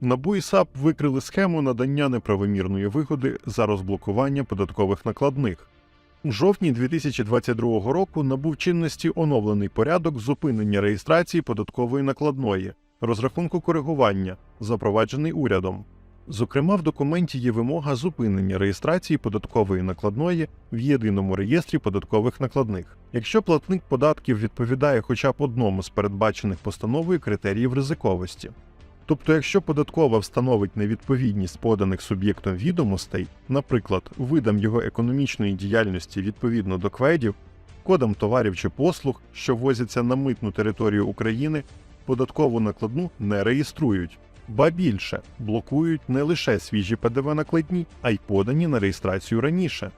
НАБУ і САП викрили схему надання неправомірної вигоди за розблокування податкових накладних. У жовтні 2022 року набув чинності оновлений порядок зупинення реєстрації податкової накладної, розрахунку коригування, запроваджений урядом. Зокрема, в документі є вимога зупинення реєстрації податкової накладної в єдиному реєстрі податкових накладних, якщо платник податків відповідає хоча б одному з передбачених постановою критеріїв ризиковості. Тобто, якщо податкова встановить невідповідність поданих суб'єктом відомостей, наприклад, видам його економічної діяльності відповідно до кведів, кодам товарів чи послуг, що ввозяться на митну територію України, податкову накладну не реєструють, ба більше блокують не лише свіжі ПДВ накладні, а й подані на реєстрацію раніше.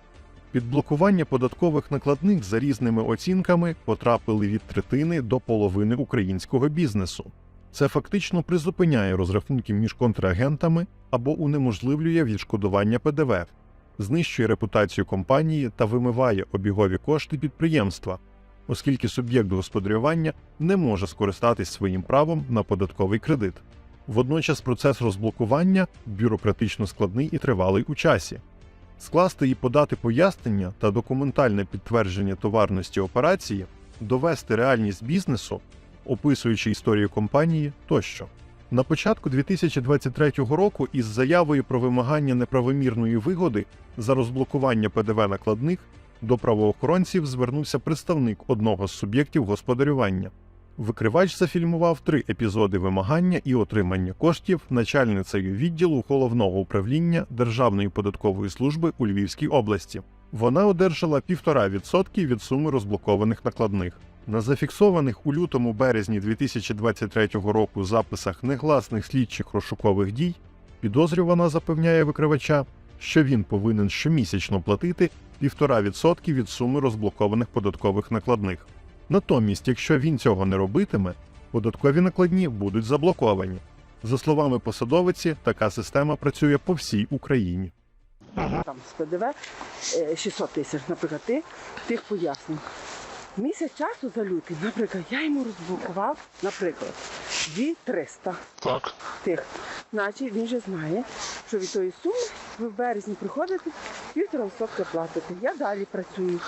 Під блокування податкових накладних за різними оцінками потрапили від третини до половини українського бізнесу. Це фактично призупиняє розрахунки між контрагентами або унеможливлює відшкодування ПДВ, знищує репутацію компанії та вимиває обігові кошти підприємства, оскільки суб'єкт господарювання не може скористатись своїм правом на податковий кредит. Водночас процес розблокування бюрократично складний і тривалий у часі. Скласти і подати пояснення та документальне підтвердження товарності операції, довести реальність бізнесу описуючи історію компанії тощо. На початку 2023 року із заявою про вимагання неправомірної вигоди за розблокування ПДВ накладних до правоохоронців звернувся представник одного з суб'єктів господарювання. Викривач зафільмував три епізоди вимагання і отримання коштів начальницею відділу головного управління Державної податкової служби у Львівській області. Вона одержала 1,5% від суми розблокованих накладних. На зафіксованих у лютому березні 2023 року записах негласних слідчих розшукових дій підозрювана запевняє викривача, що він повинен щомісячно платити 1,5% від суми розблокованих податкових накладних. Натомість, якщо він цього не робитиме, податкові накладні будуть заблоковані. За словами посадовиці, така система працює по всій Україні. там з ПДВ е, 600 тисяч, наприклад, ти тих пояснень. Місяць часу за лютий, наприклад, я йому розблокував, наприклад, 2-300 Так. тих. Значить, він вже знає, що від тої суми ви в березні приходите, півтора відсотка платите. Я далі працюю.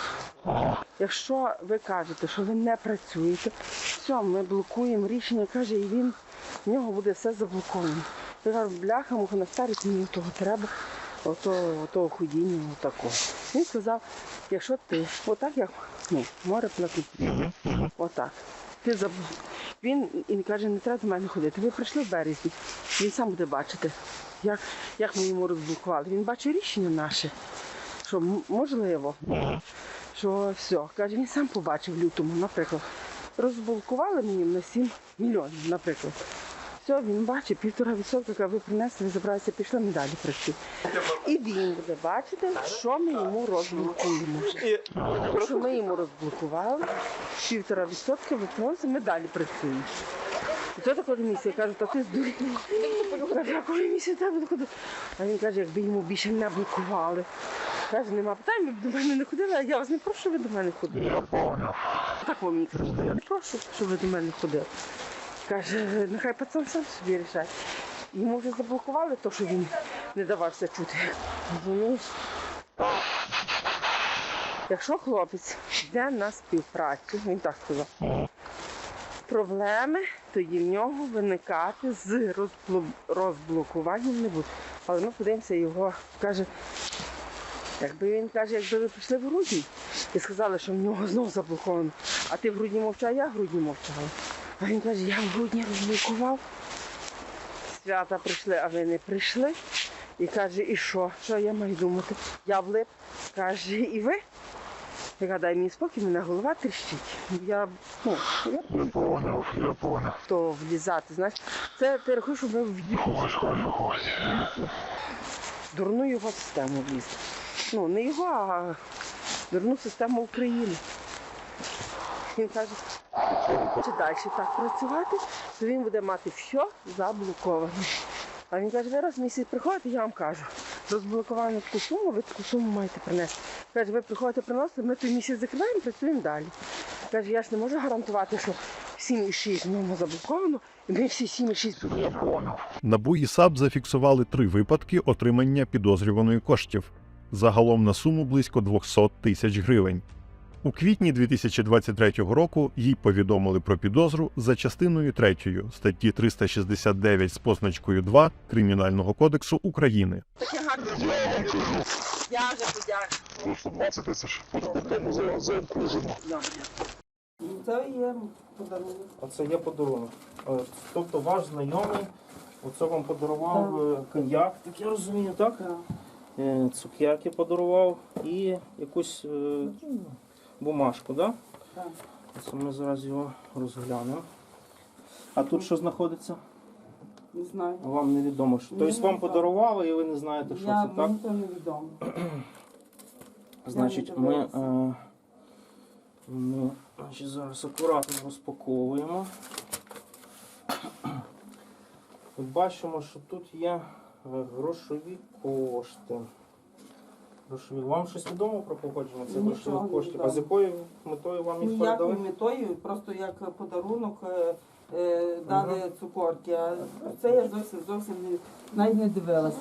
Якщо ви кажете, що ви не працюєте, все, ми блокуємо рішення, каже, і він в нього буде все заблоковано. Я кажу, бляха, муха на старість мені того треба, ото, ото ходіння, отако. Він сказав, якщо ти, отак як ну, море платить, отак. Ти заб... Він і каже, не треба до мене ходити. Ви прийшли в березні, він сам буде бачити, як, як ми йому розблокували. Він бачить рішення наше, що можливо, що все. Каже, він сам побачив в лютому, наприклад. Розблокували мені на 7 мільйонів, наприклад. Все, він бачить, півтора відсотка, каже, ви принесли, забралися, пішли, ми далі працюємо. І він буде бачити, що ми йому розблокуємо. Що ми йому розблокували, півтора відсотка виплатилося, ми далі працюємо. І то така комісія каже, та ти здурів. Каже, а коли буде ходити? А він каже, якби йому більше не блокували. Каже, нема питань, ви б до мене не ходили, а я вас не прошу, щоб ви до мене ходили. Так вам мені кажуть, я не прошу, щоб ви до мене ходили. Каже, нехай пацан сам собі рішає. Йому вже заблокували те, що він не давався чути. Розумієш? Якщо хлопець йде на співпрацю, він так сказав, проблеми тоді в нього виникати з розблокуванням не буде. Але ми подивимося його, каже, якби він каже, якби ви прийшли в грудні і сказали, що в нього знову заблоковано, а ти в грудні мовчав, я в грудні мовчала. А він каже, я в грудні розблокував. Свята прийшли, а ви не прийшли. І каже, і що? Що я маю думати? Я влип. Каже, і ви? Я кажу, дай мені спокій, мене голова тріщить. Я, ну, я Я понял, я понял. то влізати, знаєш. Це ти рахуєш, що ми в Господи, Господи. дурну його систему влізли. Ну, не його, а дурну систему України. Він каже, чи далі так працювати, то він буде мати все заблоковане. А він каже, ви раз в місяць приходите, я вам кажу, розблоковану таку суму, ви таку суму маєте принести. Каже, ви приходите приносите, ми той місяць закриваємо, працюємо далі. Каже, я ж не можу гарантувати, що 7,6 в ньому заблоковано, і ми всі 7,6 Я понял. НАБУ і САП зафіксували три випадки отримання підозрюваної коштів загалом на суму близько 200 тисяч гривень. У квітні 2023 року їй повідомили про підозру за частиною 3 статті 369 з позначкою 2 Кримінального кодексу України. Таке гарне. Я вже подякую. Просто 20 тисяч. Потім за, за обкружено. Це є подарунок. Оце є подарунок. Е, Тобто ваш знайомий оце вам подарував е, коньяк, так я розумію, так? Е, Цукерки подарував і якусь е, бумажку, так? Так. Це ми зараз його розглянемо. А тут що знаходиться? Не знаю. Вам невідомо. Що. Ні, Тобто вам не подарували і ви не знаєте, що Я, це, так? мені то невідомо. Значить, не ми, е, ми значить, зараз акуратно розпаковуємо. Бачимо, що тут є грошові кошти. Грошові. Вам щось відомо про походження цих Нічого грошових не коштів? А відомо. з якою метою вам їх Ніякою передали? метою, просто як подарунок е, е, дали цукорки. А це я зовсім зовсім не, навіть не дивилася.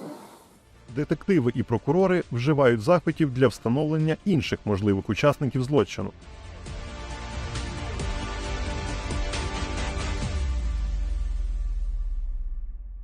Детективи і прокурори вживають заходів для встановлення інших можливих учасників злочину.